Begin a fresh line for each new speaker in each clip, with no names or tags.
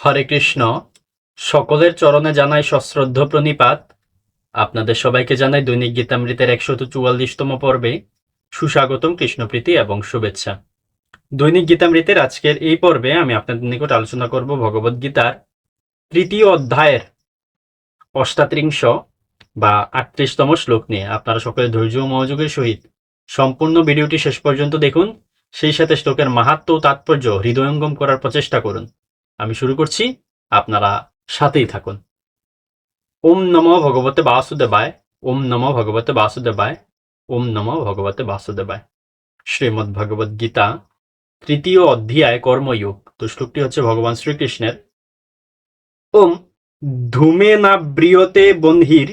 হরে কৃষ্ণ। সকলের চরণে জানাই সশ্রদ্ধ প্রণিপাত। আপনাদের সবাইকে জানাই দৈনিক গীতামৃতের একশত চুয়াল্লিশতম পর্বে সুস্বাগতম কৃষ্ণপ্রীতি এবং শুভেচ্ছা। দৈনিক গীতামৃতের আজকের এই পর্বে আমি আপনাদের নিকট আলোচনা করব ভগবদ গীতার তৃতীয় অধ্যায়ের অষ্টাত্রিংশ বা আটত্রিশতম শ্লোক নিয়ে। আপনারা সকলে ধৈর্য ও মনোযোগের সহিত সম্পূর্ণ ভিডিওটি শেষ পর্যন্ত দেখুন। সেই সাথে শ্লোকের মাহাত্ম ও তাৎপর্য হৃদয়ঙ্গম করার প্রচেষ্টা করুন। আমি শুরু করছি। আপনারা সাথেই থাকুন। ওম নম ভগবতে বাসুদেবায়, ওম নম ভগবতে বাসুদেবায়, ওম নম ভগবতে বাসুদেবায়। শ্রীমদ্ ভগবদ গীতা তৃতীয় অধ্যায়, কর্মযোগ। তো শ্লোকটি হচ্ছে ভগবান শ্রীকৃষ্ণের। ওম ধূমে না ব্রিয়তে বন্ধির,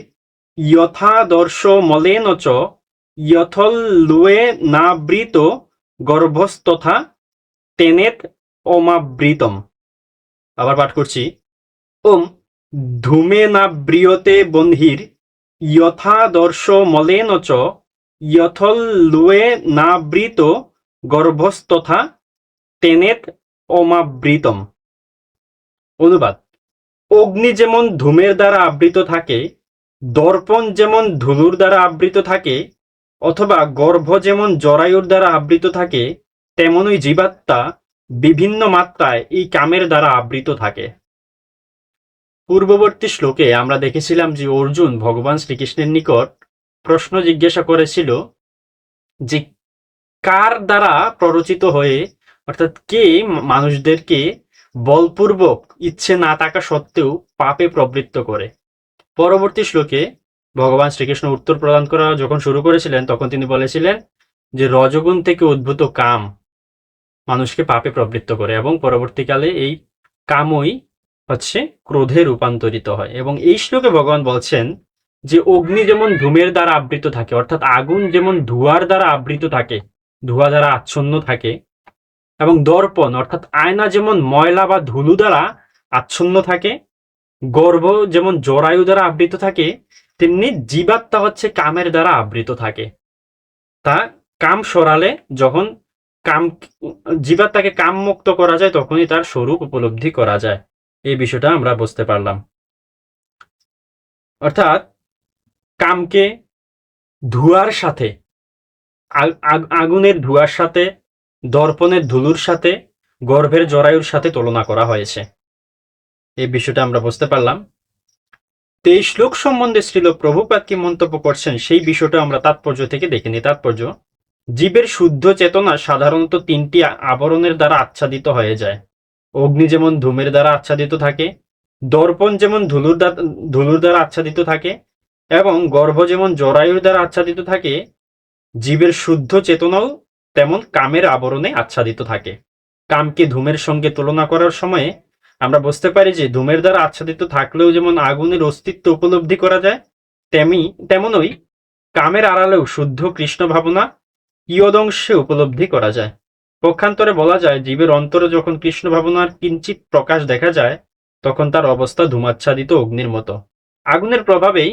যথাদর্শ মলেন চ যথল্লুয়ে নাবৃত গর্ভস্তথা তেনেত অমাবৃতম। আবার পাঠ করছি। ওম ধূমে না ব্রিয়তে বন্ধির যথাদর্শ মলেন চ যথল্লুয়ে নাবৃত গর্ভস্তথা তেনেত অমাবৃতম। অনুবাদ, অগ্নি যেমন ধূমের দ্বারা আবৃত থাকে, দর্পণ যেমন ধুলুর দ্বারা আবৃত থাকে, অথবা গর্ভ যেমন জরায়ুর দ্বারা আবৃত থাকে, তেমনই জীবাত্মা বিভিন্ন মাত্রায় এই কামের দ্বারা আবৃত থাকে। পূর্ববর্তী শ্লোকে আমরা দেখেছিলাম যে অর্জুন ভগবান শ্রীকৃষ্ণের নিকট প্রশ্ন জিজ্ঞাসা করেছিল যে কার দ্বারা প্ররোচিত হয়ে, অর্থাৎ কে মানুষদেরকে বলপূর্বক ইচ্ছে না থাকা সত্ত্বেও পাপে প্রবৃত্ত করে? পরবর্তী শ্লোকে ভগবান শ্রীকৃষ্ণ উত্তর প্রদান করা যখন শুরু করেছিলেন, তখন তিনি বলেছিলেন যে রজগুণ থেকে উদ্ভূত কাম মানুষকে পাপে প্রবৃত্ত করে এবং পরবর্তীকালে এই কামই হচ্ছে ক্রোধে রূপান্তরিত হয়। এবং এই শ্লোকে ভগবান বলছেন যে অগ্নি যেমন ধূমের দ্বারা আবৃত থাকে, অর্থাৎ আগুন যেমন ধোঁয়ার দ্বারা আবৃত থাকে, ধোঁয়া দ্বারা আচ্ছন্ন থাকে, এবং দর্পণ, অর্থাৎ আয়না যেমন ময়লা বা ধুলু দ্বারা আচ্ছন্ন থাকে, গর্ভ যেমন জরায়ু দ্বারা আবৃত থাকে, তেমনি জীবাত্মা হচ্ছে কামের দ্বারা আবৃত থাকে। তা কাম সরালে যখন কাম জীবাত্মাকে কাম মুক্ত করা যায়, তখনই তার স্বরূপ উপলব্ধি করা যায়। এই বিষয়টা আমরা বুঝতে পারলাম। অর্থাৎ, কামকে ধোঁয়ার সাথে, আগ- আগ- আগুনের ধোঁয়ার সাথে, দর্পণের ধুলুর সাথে, গর্ভের জরায়ুর সাথে তুলনা করা হয়েছে। এই বিষয়টা আমরা বুঝতে পারলাম। তো এই শ্লোক সম্বন্ধে শ্রীল প্রভুপাত কি মন্তব্য করছেন, সেই বিষয়টা আমরা তাৎপর্য থেকে দেখে নিই তাৎপর্য জীবের শুদ্ধ চেতনা সাধারণত তিনটি আবরণের দ্বারা আচ্ছাদিত হয়ে যায়। অগ্নি যেমন ধূমের দ্বারা আচ্ছাদিত থাকে, দর্পণ যেমন ধুলুর ধুলুর দ্বারা আচ্ছাদিত থাকে, এবং গর্ভ যেমন জরায়ুর দ্বারা আচ্ছাদিত থাকে, জীবের শুদ্ধ চেতনাও তেমন কামের আবরণে আচ্ছাদিত থাকে। কামকে ধূমের সঙ্গে তুলনা করার সময়ে আমরা বুঝতে পারি যে ধূমের দ্বারা আচ্ছাদিত থাকলেও যেমন আগুনের অস্তিত্ব উপলব্ধি করা যায়, তেমনি, তেমনই কামের আড়ালেও শুদ্ধ কৃষ্ণ ভাবনা ইয়দংশে উপলব্ধি করা যায়। পক্ষান্তরে বলা যায়, জীবের অন্তরে যখন কৃষ্ণ ভাবনার কিঞ্চিত প্রকাশ দেখা যায়, তখন তার অবস্থা ধূমাচ্ছাদিত অগ্নির মতো। আগুনের প্রভাবেই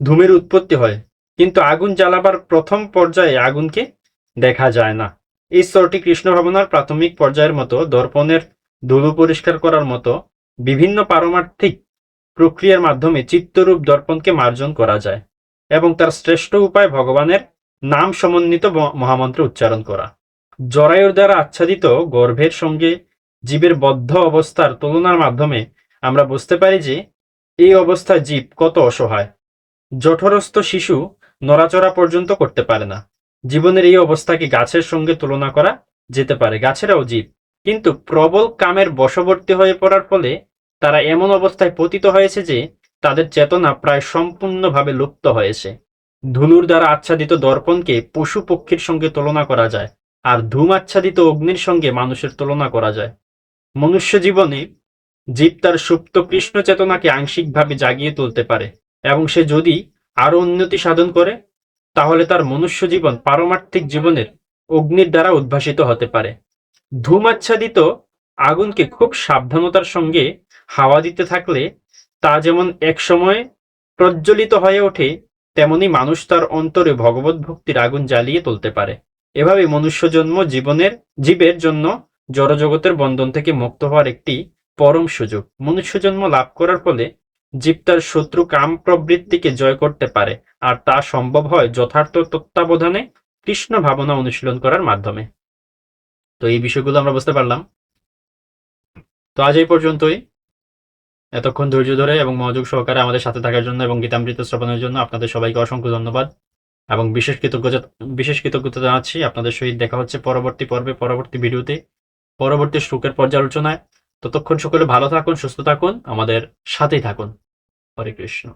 ধূমের উৎপত্তি হয়, কিন্তু আগুন জ্বালাবার প্রথম পর্যায়ে আগুনকে দেখা যায় না। এই স্তরটি কৃষ্ণ ভাবনার প্রাথমিক পর্যায়ের মতো, দর্পণের ধুলো পরিষ্কার করার মতো বিভিন্ন পারমার্থিক প্রক্রিয়ার মাধ্যমে চিত্তরূপ দর্পণকে মার্জন করা যায় এবং তার শ্রেষ্ঠ উপায় ভগবানের নাম সমন্বিত মহামন্ত্র উচ্চারণ করা। জরায়ুর দ্বারা আচ্ছাদিত গর্ভের সঙ্গে জীবের বদ্ধ অবস্থার তুলনার মাধ্যমে আমরা বুঝতে পারি যে এই অবস্থায় জীব কত অসহায়। জঠরস্থ শিশু নড়াচড়া পর্যন্ত করতে পারে না। জীবনের এই অবস্থাকে গাছের সঙ্গে তুলনা করা যেতে পারে, গাছেরাও জীব। কিন্তু প্রবল কামের বশবর্তী হয়ে পড়ার ফলে তারা এমন অবস্থায় পতিত হয়েছে যে তাদের চেতনা প্রায় সম্পূর্ণভাবে লুপ্ত হয়েছে। ধুলুর দ্বারা আচ্ছাদিত দর্পণকে পশু পক্ষীর সঙ্গে তুলনা করা যায়, আর ধূম আচ্ছাদিত অগ্নির সঙ্গে মানুষের তুলনা করা যায়। মনুষ্য জীবনে জীব তার সুপ্ত কৃষ্ণ চেতনাকে আংশিকভাবে জাগিয়ে তুলতে পারে, এবং সে যদি আরও উন্নতি সাধন করে, তাহলে তার মনুষ্য জীবন পারমার্থিক জীবনের অগ্নির দ্বারা উদ্ভাসিত হতে পারে। ধূমাচ্ছাদিত আগুনকে খুব সাবধানতার সঙ্গে হাওয়া দিতে থাকলে তা যেমন একসময় প্রজ্বলিত হয়ে ওঠে তেমনি মানুষ তার অন্তরে ভগবত ভক্তির আগুন জ্বালিয়ে তুলতে পারে। এভাবে মনুষ্য জন্ম জীবনের, জীবের জন্য জড়জগতের বন্ধন থেকে মুক্ত হওয়ার একটি পরম সুযোগ। মনুষ্য জন্ম লাভ করার ফলে জীব তার শত্রু কাম প্রবৃত্তিকে জয় করতে পারে, আর তা সম্ভব হয় যথার্থ তত্ত্বাবধানে কৃষ্ণ ভাবনা অনুশীলন করার মাধ্যমে। তো এই বিষয়গুলো আমরা বুঝতে পারলাম। তো আজ এই পর্যন্তই। এতক্ষণ ধৈর্য ধরে এবং মনোযোগ সহকারে আমাদের সাথে থাকার জন্য এবং গীতামৃত শ্রবণের জন্য আপনাদের সবাইকে অসংখ্য ধন্যবাদ। এবং বিশেষ কৃতজ্ঞতা বিশেষ কৃতজ্ঞতা জানাচ্ছি আপনাদের সহিত দেখা হচ্ছে পরবর্তী পর্বে, পরবর্তী ভিডিওতে, পরবর্তী শ্লোকের পর্যালোচনায়। ততক্ষণ সকলে ভালো থাকুন, সুস্থ থাকুন, আমাদের সাথেই থাকুন। হরে কৃষ্ণ।